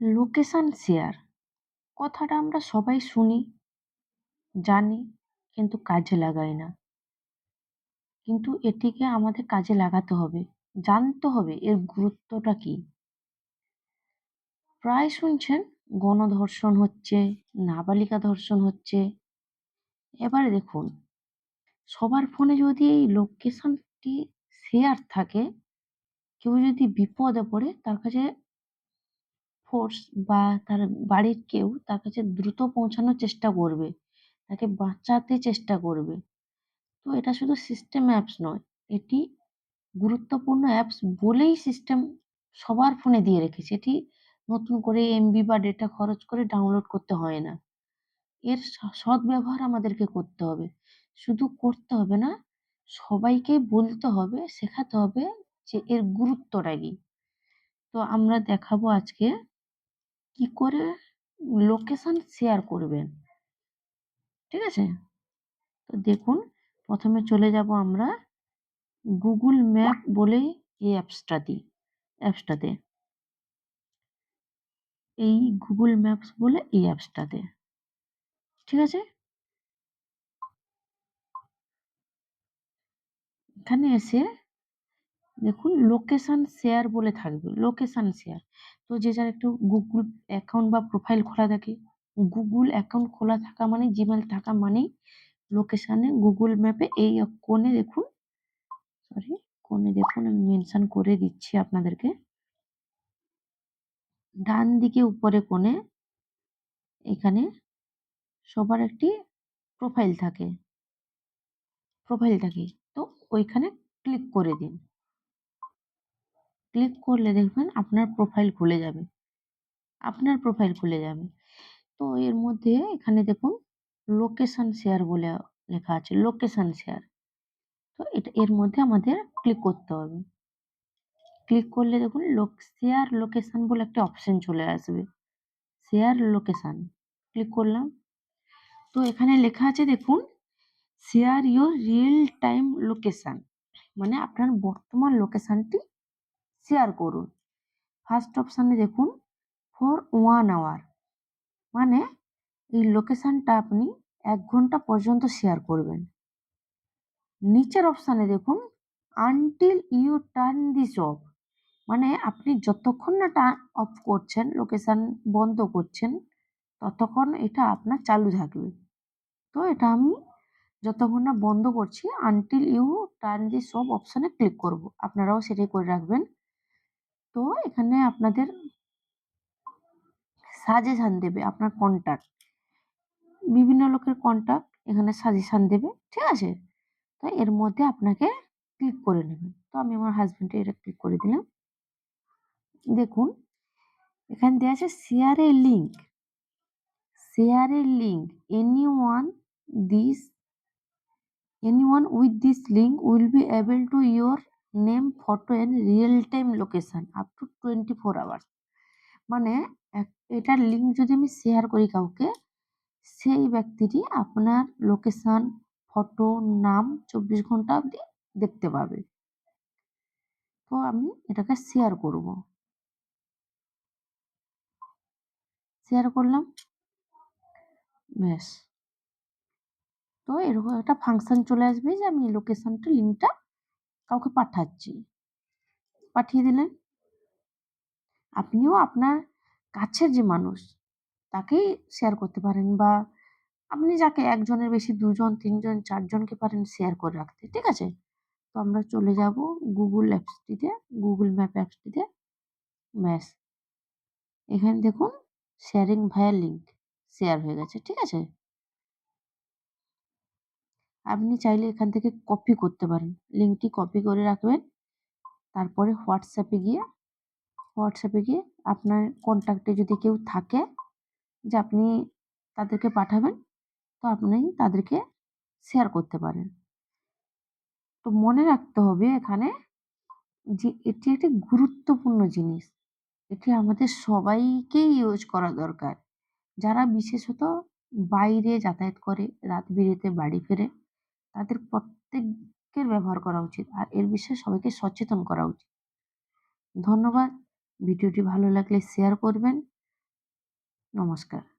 Location share. কথাটা আমরা সবাই শুনি, জানি, কিন্তু কাজে লাগাই না। কিন্তু এটিকে আমাদের কাজে লাগাতে হবে, জানতে হবে এর গুরুত্বটা কি? প্রায় শুনছেন, গণধর্ষণ হচ্ছে, নাবালিকা ধর্ষণ হচ্ছে। এবারে দেখুন, সবার ফোনে যদি এই লোকেশনটি শেয়ার থাকে, কেউ যদি বিপদে পড়ে, তার কাছে ফোর্স বা তার বাড়ির কেউ তার কাছে দ্রুত পৌঁছানোর চেষ্টা করবে। তাকে বাঁচাতে চেষ্টা করবে। তো এটা শুধু সিস্টেম অ্যাপস নয়, এটি গুরুত্বপূর্ণ অ্যাপস বলেই সিস্টেম সবার ফোনে দিয়ে রেখেছে। এটি নতুন করে এমবি বা ডেটা খরচ করে ডাউনলোড করতে হয় না। এর সদ্ব্যবহার আমাদেরকে করতে হবে। শুধু করতে হবে না, সবাইকে বলতে হবে, শেখাতে হবে যে এর গুরুত্বটা কি। তো আমরা দেখাবো আজকে কি করে লোকেশন শেয়ার করবেন? ঠিক আছে? তো দেখুন, প্রথমে চলে যাব আমরা গুগল ম্যাপ বলে এই অ্যাপসটা দিই অ্যাপসটাতে এই গুগল ম্যাপস বলে এই অ্যাপসটাতে ঠিক আছে? এখানে এসে দেখুন লোকেশন শেয়ার বলে থাকবে লোকেশন শেয়ার তো যে যার একটু গুগল অ্যাকাউন্ট বা প্রোফাইল খোলা থাকে গুগল অ্যাকাউন্ট খোলা থাকা মানে জিমেল থাকা মানেই লোকেশনে গুগল ম্যাপে এই কোণে দেখুন সরি কোণে দেখুন, আমি মেনশন করে দিচ্ছি আপনাদেরকে। ডান দিকে উপরে কোণে এখানে সবার একটি প্রোফাইল থাকে প্রোফাইল থাকে। তো ওইখানে ক্লিক করে দিন। ক্লিক করলে দেখবেন আপনার প্রোফাইল খুলে যাবে। আপনার প্রোফাইল খুলে যাবে। তো এর মধ্যে এখানে দেখুন লোকেশন শেয়ার বলে লেখা আছে লোকেশন শেয়ার তো এটা এর মধ্যে আমাদের ক্লিক করতে হবে। ক্লিক করলে দেখুন লোক শেয়ার লোকেশন বলে একটা অপশন চলে আসবে। শেয়ার লোকেশান ক্লিক করলাম। তো এখানে লেখা আছে দেখুন share your real time location মানে আপনার বর্তমান লোকেশনটি শেয়ার করুন। ফার্স্ট অপশানে দেখুন ফর ওয়ান আওয়ার মানে এই লোকেশানটা আপনি এক ঘণ্টা পর্যন্ত শেয়ার করবেন। নিচের অপশানে দেখুন until you turn this off মানে আপনি যতক্ষণ না টা অফ করছেন লোকেশান বন্ধ করছেন, ততক্ষণ এটা আপনার চালু থাকবে। তো এটা আমি যতক্ষণ না বন্ধ করছি until you turn this off অপশানে ক্লিক করব। আপনারাও সেটাই করে রাখবেন। তো এখানে আপনাদের সাজেশান দেবে আপনার কন্ট্যাক্ট বিভিন্ন লোকের কন্ট্যাক্ট এখানে সাজেশান দেবে, ঠিক আছে? তো এর মধ্যে আপনাকে ক্লিক করে নেবেন তো আমি আমার হাজব্যান্ডে এটা ক্লিক করে দিলাম। দেখুন, এখানে দেওয়া আছে share a link share a link anyone this anyone with this link will be able to your name photo and real time location up to twenty four hours মানে এটার লিঙ্ক যদি আমি শেয়ার করি কাউকে, সেই ব্যক্তিটি আপনার লোকেশন ফটো নাম চব্বিশ ঘণ্টা অবধি দেখতে পাবে। তো আমি এটাকে শেয়ার করব। শেয়ার করলাম। ব্যাস। তো এরকম একটা ফাংশন চলে আসবে যে আমি লোকেশনটা লিঙ্কটা কাউকে পাঠাচ্ছি। পাঠিয়ে দিলেন। আপনিও আপনার কাছের যে মানুষ তাকেই শেয়ার করতে পারেন বা আপনি যাকে একজনের বেশি দুজন, তিনজন, চারজনকে পারেন শেয়ার করে রাখতে, ঠিক আছে? তো আমরা চলে যাব গুগল অ্যাপসটিতে গুগল ম্যাপ অ্যাপসটিতে ব্যাস। এখানে দেখুন শেয়ারিং ভায়া লিঙ্ক শেয়ার হয়ে গেছে, ঠিক আছে? আপনি চাইলে এখান থেকে কপি করতে পারেন। লিঙ্কটি কপি করে রাখবেন। তারপরে হোয়াটসঅ্যাপে গিয়ে হোয়াটসঅ্যাপে গিয়ে আপনার কন্ট্যাক্টে যদি কেউ থাকে, যে আপনি তাদেরকে পাঠাবেন, তো আপনি তাদেরকে শেয়ার করতে পারেন। তো মনে রাখতে হবে এখানে যে এটি একটি গুরুত্বপূর্ণ জিনিস। এটি আমাদের সবাইকেই ইউজ করা দরকার। যারা বিশেষত বাইরে যাতায়াত করে, রাত বিরেতে বাড়ি ফেরে তাদের প্রত্যেকের ব্যবহার করা উচিত। আর এর বিষয়ে সবাইকে সচেতন করা উচিত। ধন্যবাদ। ভিডিওটি ভালো লাগলে শেয়ার করবেন। নমস্কার।